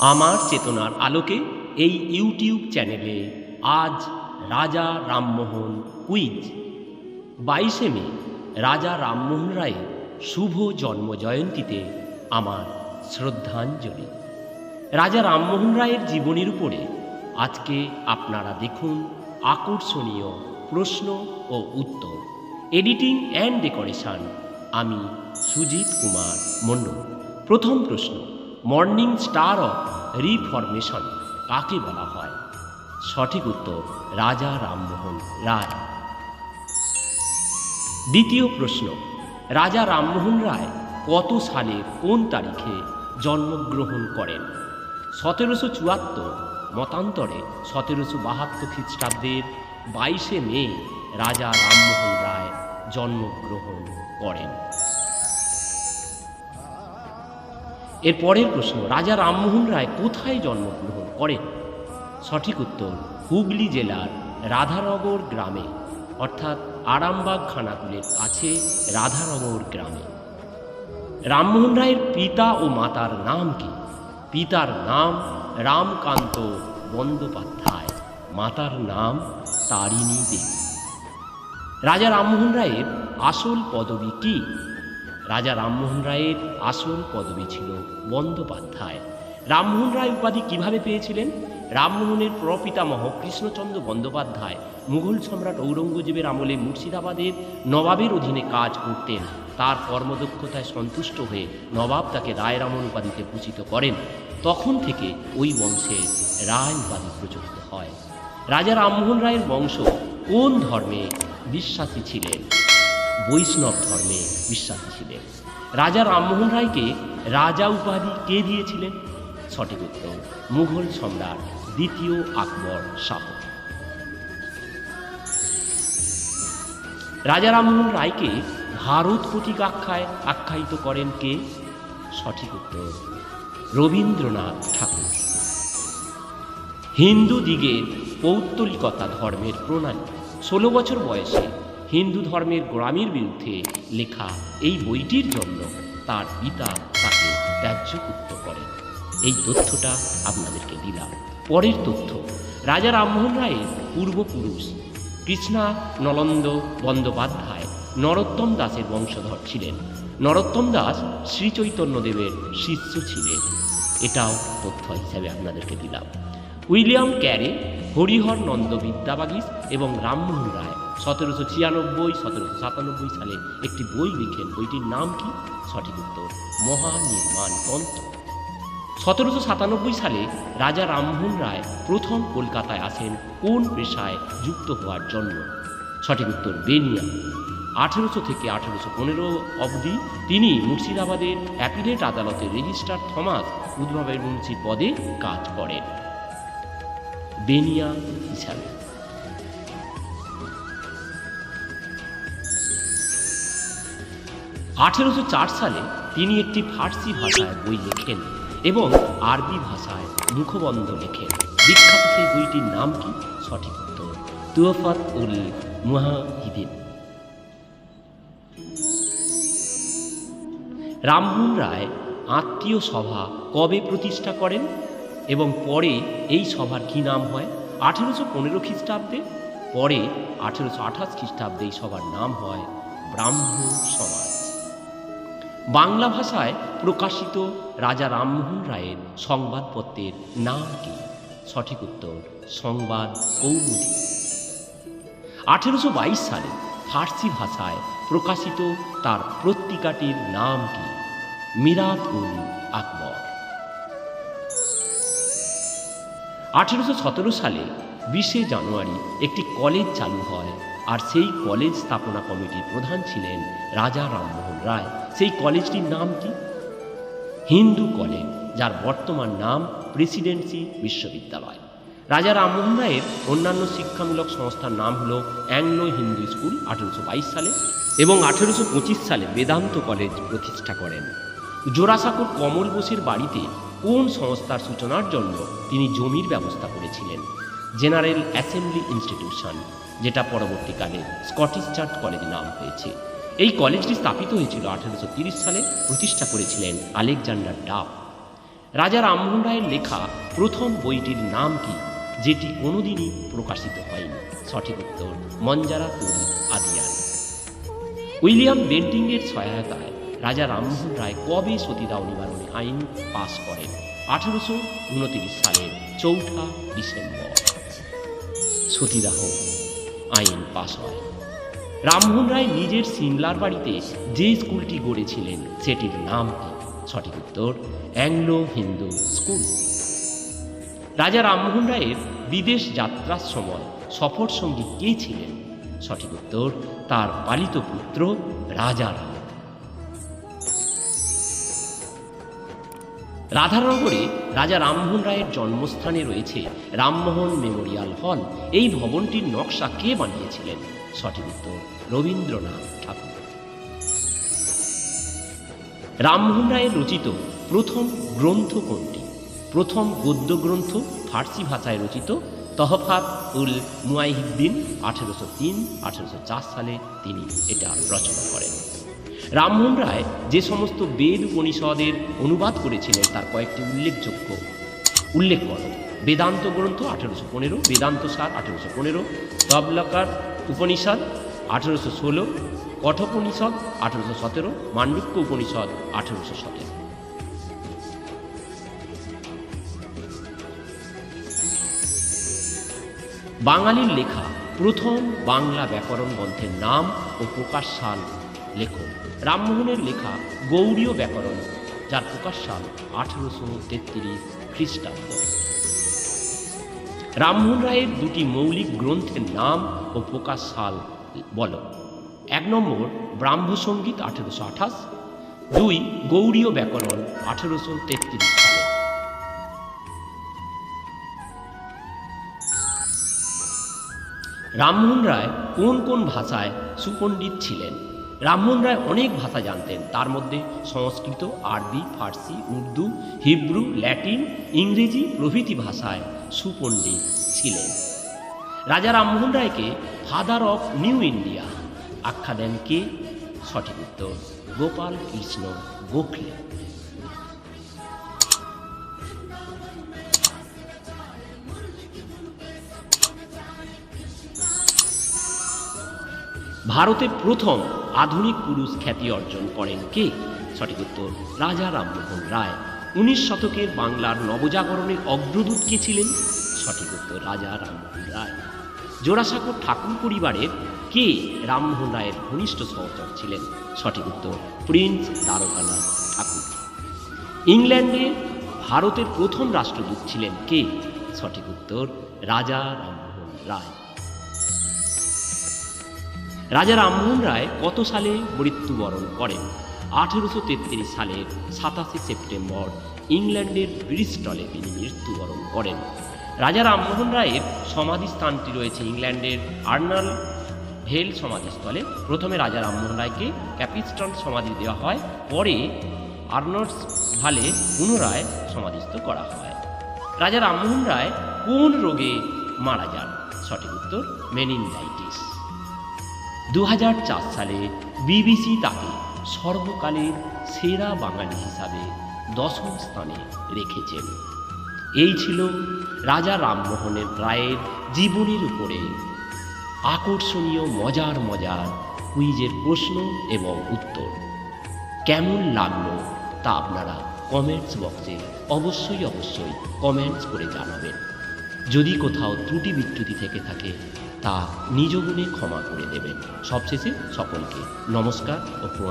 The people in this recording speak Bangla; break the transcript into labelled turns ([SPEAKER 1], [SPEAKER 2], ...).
[SPEAKER 1] আমার চেতনার আলোকে এই ইউটিউব চ্যানেলে আজ রাজা রামমোহন কুইজ। বাইশে মে, রাজা রামমোহন রায়ের শুভ জন্মজয়ন্তীতে আমার শ্রদ্ধাঞ্জলি। রাজা রামমোহন রায়ের জীবনীর উপরে আজকে আপনারা দেখুন আকর্ষণীয় প্রশ্ন ও উত্তর। এডিটিং অ্যান্ড ডেকোরেশন আমি সুজিত কুমার মণ্ডল। প্রথম প্রশ্ন মর্নিং স্টার অফ রিফরমেশন, কাকে বলা হয়? সঠিক উত্তর, রাজা রামমোহন রায়। দ্বিতীয় প্রশ্ন, রাজা রামমোহন রায় কত সালে কোন তারিখে জন্মগ্রহণ করেন? সতেরোশো চুয়াত্তর, মতান্তরে সতেরোশো বাহাত্তর খ্রিস্টাব্দের বাইশে মে রাজা রামমোহন রায় জন্মগ্রহণ করেন। এর পরের প্রশ্ন, রাজা রামমোহন রায় কোথায় জন্মগ্রহণ করেন? সঠিক উত্তর, হুগলি জেলার রাধানগর গ্রামে, অর্থাৎ আরামবাগ খানাকুলের কাছে রাধানগর গ্রামে। রামমোহন রায়ের পিতা ও মাতার নাম কি? পিতার নাম রামকান্ত বন্দ্যোপাধ্যায়, মাতার নাম তারিণী দেবী। রাজা রামমোহন রায়ের আসল পদবী কি? রাজা রামমোহন রায়ের আসল পদবী ছিল বন্দ্যোপাধ্যায়। রামমোহন রায় উপাধি কীভাবে পেয়েছিলেন? রামমোহনের প্রপিতামহ কৃষ্ণচন্দ্র বন্দ্যোপাধ্যায় মুঘল সম্রাট ঔরঙ্গজেবের আমলে মুর্শিদাবাদের নবাবের অধীনে কাজ করতেন। তার কর্মদক্ষতায় সন্তুষ্ট হয়ে নবাব তাকে রায় রামন উপাধিতে ভূষিত করেন। তখন থেকে ওই বংশের রায় উপাধি প্রচলিত হয়। রাজা রামমোহন রায়ের বংশ কোন ধর্মে বিশ্বাসী ছিলেন? বৈষ্ণব ধর্মে বিশ্বাসী ছিলেন। রাজা রামমোহন রায়কে রাজা উপাধি কে দিয়েছিলেন? সঠিক উত্তর, মুঘল সম্রাট দ্বিতীয় আকবর শাহ। রাজা রামমোহন রায়কে ভারত প্রতীক আখ্যায় আখ্যায়িত করেন কে? সঠিক উত্তর, রবীন্দ্রনাথ ঠাকুর। হিন্দু দিগের পৌত্তলিকতা ধর্মের প্রণালী, ষোলো বছর বয়সে হিন্দু ধর্মের গোড়ামির বিরুদ্ধে লেখা এই বইটির জন্য তার পিতা তাকে ত্যায্যকৃত করেন। এই তথ্যটা আপনাদেরকে দিলাম। পরের তথ্য, রাজা রামমোহন রায়ের পূর্বপুরুষ কৃষ্ণা নলন্দ বন্দ্যোপাধ্যায় নরোত্তম দাসের বংশধর ছিলেন। নরোত্তম দাস শ্রীচৈতন্যদেবের শিষ্য ছিলেন। এটাও তথ্য হিসাবে আপনাদেরকে দিলাম। উইলিয়াম ক্যারে, হরিহর নন্দ বিদ্যাবাগীশ এবং রামমোহন রায় সতেরোশো ছিয়ানব্বই, সতেরোশো সাতানব্বই সালে একটি বই লিখেন। বইটির নাম কি? সঠিক উত্তর, মহানির্মাণ তন্ত্র সতেরোশো সাতানব্বই সালে রাজা রামমোহন রায় প্রথম কলকাতায় আসেন, কোন পেশায় যুক্ত হওয়ার জন্য? সঠিক উত্তর, বেনিয়া। আঠেরোশো থেকে আঠেরোশো পনেরো অবধি তিনি মুর্শিদাবাদের অ্যাপিলেট আদালতের রেজিস্ট্রার থমাস উদ্ভাবের মুন্সি পদে কাজ করেন। বেনিয়া হিসাবে। আঠেরোশো চার সালে তিনি একটি ফার্সি ভাষায় বই লেখেন এবং আরবি ভাষায় মুখবন্ধ লেখেন। বিখ্যাত সেই বইটির নাম কি? সঠিক উত্তর তুয়ফাত উল মুহাহিদিন। রামমোহন রায় আত্মীয় সভা কবে প্রতিষ্ঠা করেন এবং পরে এই সভার কী নাম হয়? আঠেরোশো পনেরো খ্রিস্টাব্দে। পরে আঠেরোশো আঠাশ খ্রিস্টাব্দে এই সভার নাম হয় ব্রাহ্ম সমাজ। বাংলা ভাষায় প্রকাশিত রাজা রামমোহন রায়ের সংবাদপত্রের নাম কি? সঠিক উত্তর, সংবাদ কৌমুদী। আঠেরোশো বাইশ সালে ফার্সি ভাষায় প্রকাশিত তার পত্রিকাটির নাম কি? মিরাত উল আকবর। আঠেরোশো সতেরো সালে বিশে জানুয়ারি একটি কলেজ চালু হয় আর সেই কলেজ স্থাপনা কমিটির প্রধান ছিলেন রাজা রামমোহন রায়। সেই কলেজটির নাম কি? হিন্দু কলেজ, যার বর্তমান নাম প্রেসিডেন্সি বিশ্ববিদ্যালয়। রাজা রামমোহন রায়ের অন্যান্য শিক্ষামূলক সংস্থার নাম হল অ্যাংলো হিন্দু স্কুল আঠেরোশো বাইশ সালে এবং আঠেরোশো পঁচিশ সালে বেদান্ত কলেজ প্রতিষ্ঠা করেন। জোড়াসাঁকোর কমল বোসের বাড়িতে কোন সংস্থার সূচনার জন্য তিনি জমির ব্যবস্থা করেছিলেন? জেনারেল অ্যাসেম্বলি ইনস্টিটিউশন, যেটা পরবর্তীকালে স্কটিশ চার্চ কলেজ নাম হয়েছে। এই কলেজটি স্থাপিত হয়েছিল আঠেরোশো সালে, প্রতিষ্ঠা করেছিলেন আলেকজান্ডার ডাব রাজা রামমোহন রায়ের লেখা প্রথম বইটির নাম কি, যেটি কোনোদিনই প্রকাশিত হয়নি? সঠিক উত্তর মঞ্জারা তুল আদিয়ান। উইলিয়াম বেন্টিংয়ের সহায়তায় রাজা রামমোহন রায় কবে সতীদাহ নিবারণী আইন পাশ করেন? আঠেরোশো উনতিরিশ সালের চৌঠা ডিসেম্বর। সতীদাহ। আইন পাশ হয়। রামমোহন রায় নিজের সিমলার বাড়িতে যে স্কুলটি গড়েছিলেন, সেটির নাম কি? সঠিক উত্তর, অ্যাংলো হিন্দু স্কুল। রাজা রামমোহন রায়ের বিদেশ যাত্রার সময় সফর সঙ্গী কে ছিলেন? সঠিক উত্তর, তার পালিত পুত্র রাজা রাম। রাধানগরে রাজা রামমোহন রায়ের জন্মস্থানে রয়েছে রামমোহন মেমোরিয়াল হল। এই ভবনটির নকশা কে বানিয়েছিলেন? সঠিক উত্তর রবীন্দ্রনাথ ঠাকুর। রামমোহন রায়ের রচিত প্রথম গ্রন্থ কোনটি? প্রথম গদ্য গ্রন্থ ফার্সি ভাষায় রচিত তহফাত উল মুয়াইহিদ্দিন আঠেরোশো তিন আঠেরোশো সালে তিনি এটা রচনা করেন। রামমোহন রায় যে সমস্ত বেদ উপনিষদের অনুবাদ করেছিলেন, তার কয়েকটি উল্লেখযোগ্য উল্লেখ করো। বেদান্ত গ্রন্থ আঠেরোশো পনেরো, বেদান্ত সার আঠেরোশো পনেরো, তবলকার উপনিষদ আঠেরোশো ষোলো কঠোপনিষদ আঠেরোশো সতেরো, মান্ডুক্য উপনিষদ আঠেরোশো সতেরো। বাঙালির লেখা প্রথম বাংলা ব্যাকরণ গ্রন্থের নাম ও প্রকাশ সাল লেখক রামমোহনের লেখা গৌড়ীয় ব্যাকরণ, যার প্রকাশ সাল আঠেরোশো তেত্রিশ খ্রিস্টাব্দ। রামমোহন রায়ের দুটি মৌলিক গ্রন্থের নাম ও প্রকাশ সাল বলো। এক নম্বর ব্রাহ্মসঙ্গীত আঠেরোশো আঠাশ। দুই গৌড়ীয় ব্যাকরণ আঠেরোশো তেত্রিশ সালে। রামমোহন রায় কোন কোন ভাষায় সুপণ্ডিত ছিলেন? রামমোহন রায় অনেক ভাষা জানতেন। তার মধ্যে সংস্কৃত, আরবি, ফার্সি, উর্দু, হিব্রু, ল্যাটিন, ইংরেজি প্রভৃতি ভাষায় সুপণ্ডিত ছিলেন। রাজা রামমোহন রায়কে ফাদার অফ নিউ ইন্ডিয়া আখ্যা দেন কে? সঠিক উত্তর, গোপাল কৃষ্ণ গোখলে। ভারতে প্রথম আধুনিক পুরুষ খ্যাতি অর্জন করেন কে? সঠিক উত্তর, রাজা রামমোহন রায়। উনিশ শতকের বাংলার নবজাগরণের অগ্রদূত কে ছিলেন? সঠিক উত্তর, রাজা রামমোহন রায়। জোড়াসাঁকো ঠাকুর পরিবারের কে রামমোহন রায়ের ঘনিষ্ঠ সহচর ছিলেন? সঠিক উত্তর, প্রিন্স দ্বারকানাথ ঠাকুর। ইংল্যান্ডে ভারতের প্রথম রাষ্ট্রদূত ছিলেন কে? সঠিক উত্তর, রাজা রামমোহন রায়। রাজা রামমোহন রায় কত সালে মৃত্যুবরণ করেন? আঠেরোশো তেত্রিশ সালের সাতাশে সেপ্টেম্বর ইংল্যান্ডের ব্রিস্টলে তিনি মৃত্যুবরণ করেন। রাজা রামমোহন রায়ের সমাধিস্থানটি রয়েছে ইংল্যান্ডের আর্নাল ভেল সমাধিস্থলে। প্রথমে রাজা রামমোহন রায়কে ক্যাপিস্টন সমাধি দেওয়া হয়, পরে আর্নল্ডস ভালে পুনরায় সমাধিস্থ করা হয়। রাজা রামমোহন রায় কোন রোগে মারা যান? সঠিক উত্তর মেনিনজাইটিস। দু হাজার চার সালে বিবিসি তাকে সর্বকালের সেরা বাঙালি হিসাবে দশম স্থানে রেখেছেন। এই ছিল রাজা রামমোহনের রায়ের জীবনের উপরে আকর্ষণীয় মজার মজার কুইজের প্রশ্ন এবং উত্তর। কেমন লাগল তা আপনারা কমেন্টস বক্সে অবশ্যই অবশ্যই কমেন্টস করে জানাবেন। যদি কোথাও ত্রুটি বিচ্যুতি থেকে থাকে তা নিজ গুণে ক্ষমা করে দেবেন। সবশেষে সকলকে নমস্কার ও